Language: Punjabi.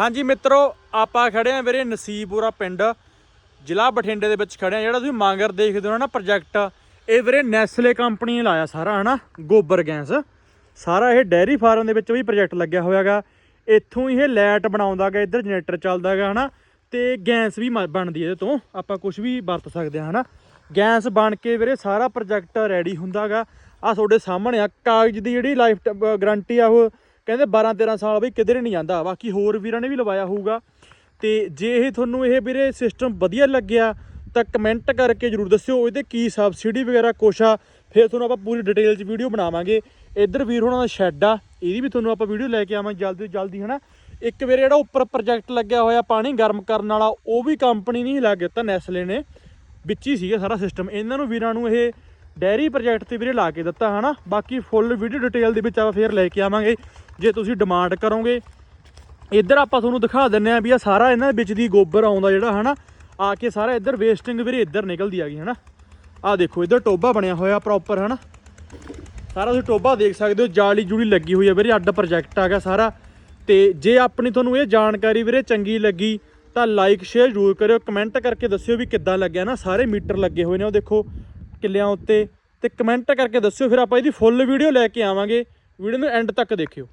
ਹਾਂਜੀ ਮਿੱਤਰੋ, ਆਪਾਂ ਖੜੇ ਆਂ ਵੀਰੇ ਨਸੀਬਪੁਰਾ ਪਿੰਡ। ਜ਼ਿਲ੍ਹਾ ਬਠਿੰਡੇ ਦੇ ਵਿੱਚ ਖੜੇ ਆਂ। ਜਿਹੜਾ ਤੁਸੀਂ ਮਾਂਗਰ ਦੇਖਦੇ ਹੋ ਨਾ ਪ੍ਰੋਜੈਕਟ, ਇਹ ਵੀਰੇ ਨੈਸਲੇ ਕੰਪਨੀ ਨੇ ਲਾਇਆ ਸਾਰਾ, ਹਨਾ? ਗੋਬਰ ਗੈਸ। ਸਾਰਾ ਇਹ ਡੈਰੀ ਫਾਰਮ ਦੇ ਵਿੱਚ ਵੀ ਪ੍ਰੋਜੈਕਟ ਲੱਗਿਆ ਹੋਇਆਗਾ। ਇੱਥੋਂ ਹੀ ਇਹ ਲਾਈਟ ਬਣਾਉਂਦਾਗਾ, ਇੱਧਰ ਜਨਰੇਟਰ ਚੱਲਦਾਗਾ, ਹਨਾ? ਤੇ ਗੈਸ ਵੀ ਮ- ਬਣਦੀ ਇਹਦੇ ਤੋਂ। ਆਪਾਂ ਕੁਝ ਵੀ ਵਰਤ ਸਕਦੇ ਹਾਂ ਹਨਾ? ਗੈਸ ਬਣ ਕੇ ਵੀਰੇ ਸਾਰਾ ਪ੍ਰੋਜੈਕਟ ਰੈਡੀ ਹੁੰਦਾਗਾ। ਆ ਤੁਹਾਡੇ ਸਾਹਮਣੇ ਆ, ਕਾਗਜ਼ ਦੀ ਜਿਹੜੀ ਲਾਈਫ ਗਾਰੰਟੀ ਆ ਉਹ ਕਹਿੰਦੇ 12 13 ਸਾਲ ਬਈ ਕਿਧਰੇ ਨਹੀਂ ਜਾਂਦਾ। ਬਾਕੀ ਹੋਰ ਵੀਰਾਂ ਨੇ ਵੀ ਲਵਾਇਆ ਹੋਊਗਾ। ਤੇ ਜੇ ਇਹ ਤੁਹਾਨੂੰ ਇਹ ਵੀਰੇ ਸਿਸਟਮ ਵਧੀਆ ਲੱਗਿਆ, ਤਾਂ ਕਮੈਂਟ ਕਰਕੇ ਜਰੂਰ ਦੱਸਿਓ ਇਹਦੇ ਕੀ ਸਬਸਿਡੀ ਵਗੈਰਾ ਕੁਛ ਆ। ਫਿਰ ਤੁਹਾਨੂੰ ਆਪਾਂ ਪੂਰੀ ਡਿਟੇਲ 'ਚ ਵੀਡੀਓ ਬਣਾਵਾਂਗੇ। ਇੱਧਰ ਵੀਰ ਹੋਣਾ ਦਾ ਸ਼ੈੱਡ ਆ, ਇਹਦੀ ਵੀ ਤੁਹਾਨੂੰ ਆਪਾਂ ਵੀਡੀਓ ਲੈ ਕੇ ਆਵਾਂਗੇ ਜਲਦੀ ਤੋਂ ਜਲਦੀ, ਹਨਾ? ਇੱਕ ਵੀਰੇ ਜਿਹੜਾ ਉੱਪਰ ਪ੍ਰੋਜੈਕਟ ਲੱਗਿਆ ਹੋਇਆ ਪਾਣੀ ਗਰਮ ਕਰਨ ਵਾਲਾ, ਉਹ ਵੀ ਕੰਪਨੀ ਨਹੀਂ ਲੱਗ ਦਿੱਤਾ ਨੈਸਲੇ ਨੇ। ਵਿੱਚ ਹੀ ਸੀਗਾ ਸਾਰਾ ਸਿਸਟਮ ਇਹਨਾਂ ਨੂੰ ਵੀਰਾਂ ਨੂੰ ਇਹ ਡੈਰੀ ਪ੍ਰੋਜੈਕਟ ਤੇ ਵੀਰੇ ਲਾ ਕੇ ਦਿੱਤਾ, ਹਨਾ? ਬਾਕੀ ਫੁੱਲ ਵੀਡੀਓ ਡਿਟੇਲ ਦੇ ਵਿੱਚ ਆਪਾਂ ਫੇਰ ਲੈ ਕੇ ਆਵਾਂਗੇ, ਜੇ ਤੁਸੀਂ ਡਿਮਾਂਡ ਕਰੋਗੇ। ਇੱਧਰ ਆਪਾਂ ਤੁਹਾਨੂੰ ਦਿਖਾ ਦਿੰਨੇ ਆ ਵੀ ਆ ਸਾਰਾ ਇਹਨਾਂ ਦੇ ਵਿੱਚ ਦੀ ਗੋਬਰ ਆਉਂਦਾ ਜਿਹੜਾ, ਹਨਾ? ਆ ਕੇ ਸਾਰਾ ਇੱਧਰ ਵੇਸਟਿੰਗ ਵੀਰੇ ਇੱਧਰ ਨਿਕਲਦੀ ਆ ਗਈ ਹਨਾ? ਆ ਦੇਖੋ, ਇੱਧਰ ਟੋਬਾ ਬਣਿਆ ਹੋਇਆ ਪ੍ਰੋਪਰ ਹਨਾ? ਸਾਰਾ ਤੁਸੀਂ ਟੋਬਾ ਦੇਖ ਸਕਦੇ ਹੋ, ਜਾਲੀ ਜੂੜੀ ਲੱਗੀ ਹੋਈ ਹੈ ਵੀਰੇ, ਅੱਡ ਪ੍ਰੋਜੈਕਟ ਆ ਗਿਆ ਸਾਰਾ। ਤੇ ਜੇ ਆਪਣੀ ਤੁਹਾਨੂੰ ਇਹ ਜਾਣਕਾਰੀ ਵੀਰੇ ਚੰਗੀ ਲੱਗੀ, ਤਾਂ ਲਾਈਕ ਸ਼ੇਅਰ ਜ਼ਰੂਰ ਕਰਿਓ ਕਮੈਂਟ ਕਰਕੇ ਦੱਸਿਓ ਵੀ ਕਿੱਦਾਂ ਲੱਗਿਆ ਨਾ, ਸਾਰੇ ਮੀਟਰ ਲੱਗੇ ਹੋਏ ਨੇ, ਉਹ ਦੇਖੋ। ਕਿੱਲਿਆਂ ਉੱਤੇ, ਤੇ ਕਮੈਂਟ ਕਰਕੇ ਦੱਸਿਓ, ਫਿਰ ਆਪਾਂ ਇਹਦੀ ਫੁੱਲ ਵੀਡੀਓ ਲੈ ਕੇ ਆਵਾਂਗੇ। ਵੀਡੀਓ ਨੂੰ ਐਂਡ ਤੱਕ ਦੇਖਿਓ।